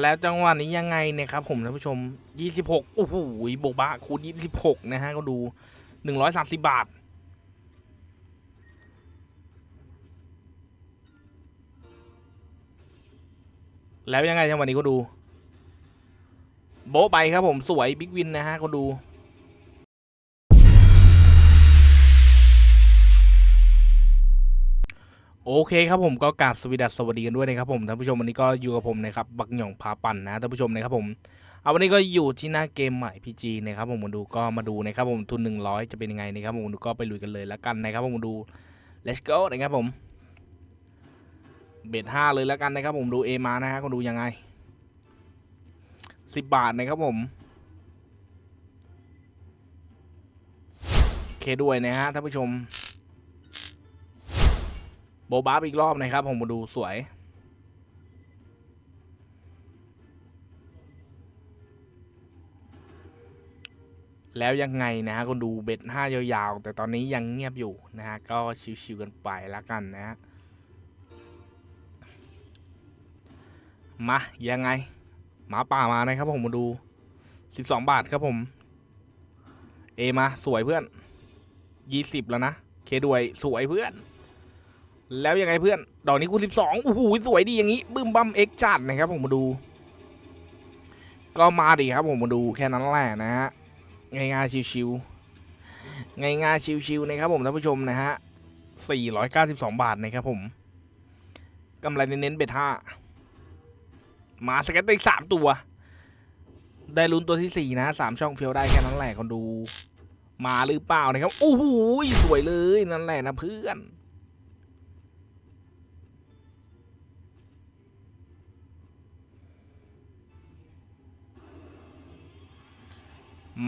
แล้วจังหวะนี้ยังไงเนี่ยครับผมท่านผู้ชม 26 โอ้โหโบบะคูณ 26 นะฮะ ก็ดู 130 บาท แล้วยังไงจังหวะนี้ก็ดู โบไปครับผมสวยบิ๊กวินนะฮะก็ดู โอเคครับผมก็กราบสวีดัสสวัสดีกันด้วยนะครับผมท่านผู้ชมวันนี้ก็อยู่กับผมนะครับบักหย่องพาปั่นนะท่านผู้ชมนะครับผมเอาวันนี้ก็อยู่ที่หน้าเกมใหม่พีจีนะครับผมมาดูก็มาดูนะครับผมทุน 100 จะเป็นยังไงนะครับผมดูก็ไปลุยกันเลยแล้วกันนะครับผมมาดู let's go นะครับผมเบ็ดห้าเลยแล้วกันนะครับผมดูเอมานะฮะก็ดูยังไงสิบบาทนะครับผมโอเคด้วยนะฮะท่านผู้ชม โบบาบอีกรอบนะครับผมมาดูสวย แล้วยังไงนะฮะคนดูเบ็ดห้ายาวๆ แต่ตอนนี้ยังเงียบอยู่นะฮะ ก็ชิวๆกันไปแล้วกันนะฮะ มา ยังไง หมาป่ามานะครับผมมาดู 12 บาทครับผม เอมา สวยเพื่อน 20 แล้วนะ เคด้วยสวยเพื่อน แล้วยังไงเพื่อน ดอกนี้คูณสิบสองโอ้โหสวยดีอย่างนี้บึ้มบั้มเอ็กจัดนะครับผมมาดู ก็มาดิครับผมมาดูแค่นั้นแหละนะฮะง่ายๆชิวๆง่ายๆชิวๆนะครับผมท่านผู้ชมนะฮะ492บสองบาทนะครับผมกำไรเน้นๆเบ็ดห้ามาสเก็ตไปสามตัว ได้ลุ้นตัวที่สี่นะสามช่องเฟียวได้แค่นั้นแหละคนดู มาหรือเปล่านะครับโอ้โหสวยเลยนั่นแหละนะเพื่อน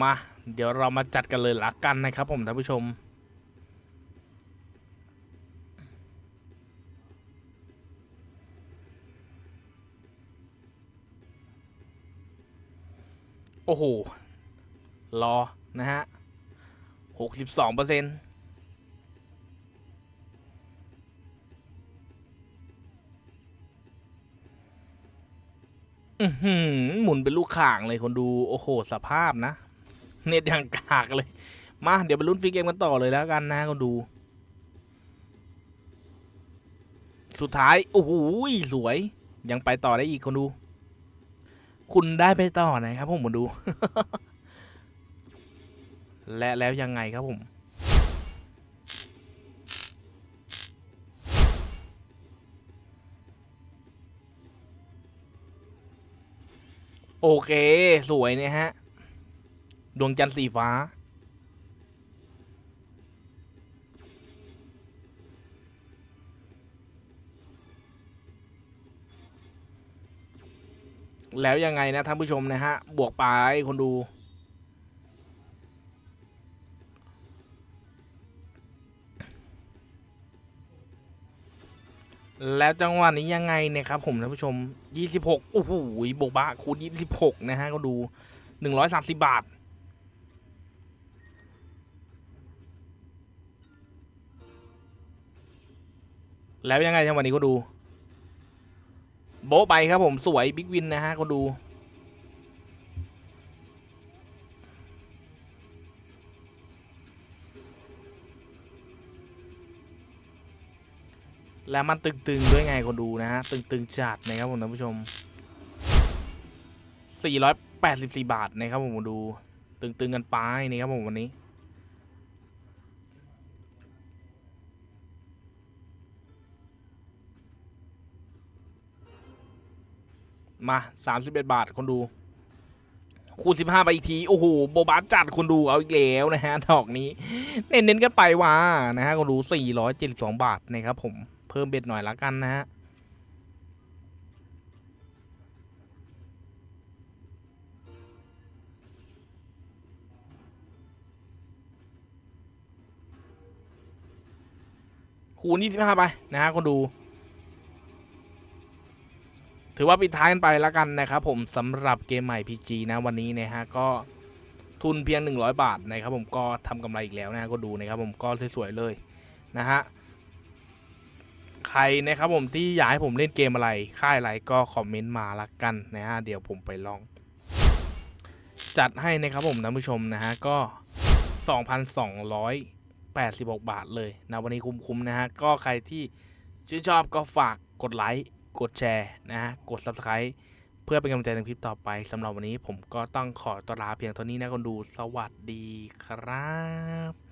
มาเดี๋ยวเรามาจัดกันเลยละกันนะครับผมท่านผู้ชม โอ้โห รอ นะฮะหกสิบสองเปอร์เซ็นต์อือหือหมุนเป็นลูกข่างเลยคนดู โอ้โห สภาพนะ เน็ตยังกากเลย มา เดี๋ยวไปลุ้นฟรีเกมกันต่อเลยแล้วกันนะคนดู สุดท้าย โอ้โหสวย ยังไปต่อได้อีกคนดู คุณได้ไปต่อนะครับผมมาดู และแล้วยังไงครับผมโอเค สวยเนี่ยฮะ ดวงจันทร์สีฟ้า แล้วยังไงนะท่านผู้ชมนะฮะ บวกไปคนดู แล้วจังหวะนี้ยังไงเนี่ยครับผมท่านผู้ชม 26 โอ้โหโบบะคูณ26 นะฮะก็ดู 130 บาท แล้วยังไงจังวะนี้ก็ดู โบ๊ะไปครับผมสวยบิ๊กวินนะฮะก็ดู แล้วมันตึงๆด้วยไงคนดูนะฮะ ตึงๆจัดนะครับผมท่านผู้ชม 484 บาทนะครับผมมาดู ตึงๆกันไปนี่ครับผมวันนี้ มา31บาทคนดู คูณ15ไปอีกที โอ้โห โบบาจัดคนดูเอาอีกแล้วนะฮะ ดอกนี้ เน้นๆกันไปว่า นะฮะคนดู472บาทนะครับผม เพิ่มเบ็ดหน่อยละกันนะฮะคูณ25ไปนะฮะคนดู ถือว่าปิดท้ายกันไปแล้วกันนะครับผมสำหรับเกมใหม่ PG นะวันนี้นะฮะก็ทุนเพียง 100 บาทนะครับผมก็ทำกำไรอีกแล้วนะก็ดูนะครับผมก็สวยๆเลยนะฮะใครนะครับผมที่อยากให้ผมเล่นเกมอะไรค่ายอะไรก็คอมเมนต์มาละกันนะฮะเดี๋ยวผมไปลอง จัดให้นะครับผมท่านผู้ชมนะฮะก็ 2,286 บาทเลยนะวันนี้คุ้มๆนะฮะก็ใครที่ชื่นชอบก็ฝากกดไลค์ กดแชร์นะฮะกด Subscribe เพื่อเป็นกำลังใจในคลิปต่อไปสำหรับวันนี้ผมก็ต้องขอตลาเพียงเท่านี้นะคนดูสวัสดีครับ